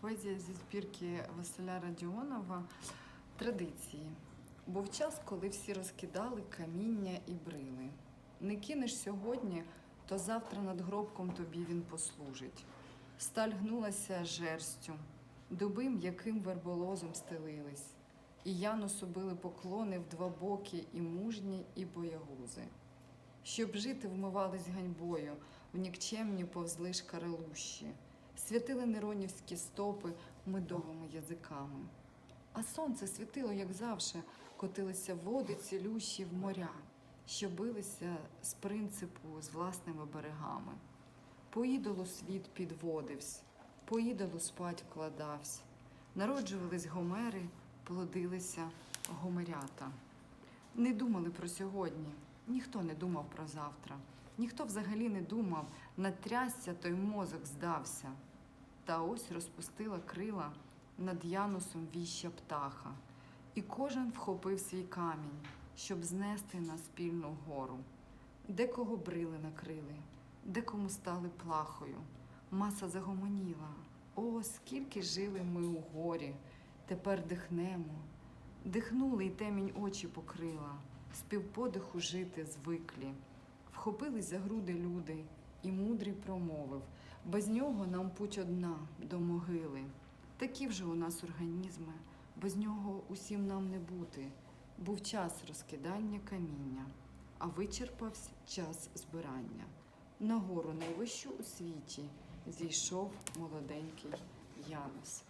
Поезія зі збірки Василя Радіонова традиції. Був час, коли всі розкидали каміння і брили. Не кинеш сьогодні, то завтра над гробком тобі він послужить. Сталь гнулася жерстю, дуби м'яким верболозом стелились, і Янусу били поклони вдвобокі і мужні, і боягузи. Щоб жити, вмивались ганьбою, в нікчемні повзли шкарелущі, святили неронівські стопи медовими язиками. А сонце світило, як завше, котилися води цілющі в моря, що билися з принципу з власними берегами. По ідолу світ підводився, по ідолу спать вкладався. Народжувались гомери, плодилися гомерята. Не думали про сьогодні, ніхто не думав про завтра, ніхто взагалі не думав, натрясся, той мозок здався. Та ось розпустила крила над Янусом віща птаха, і кожен вхопив свій камінь, щоб знести на спільну гору. Декого брили накрили, декому стали плахою. Маса загомоніла. О, скільки жили ми у горі, тепер дихнемо. Дихнули, і темінь очі покрила, співподиху жити звиклі. Вхопились за груди люди, і мудрий промовив без нього нам путь одна до могили. Такі вже у нас організми, без нього усім нам не бути. Був час розкидання каміння, а вичерпався час збирання. На гору найвищу у світі зійшов молоденький Янус.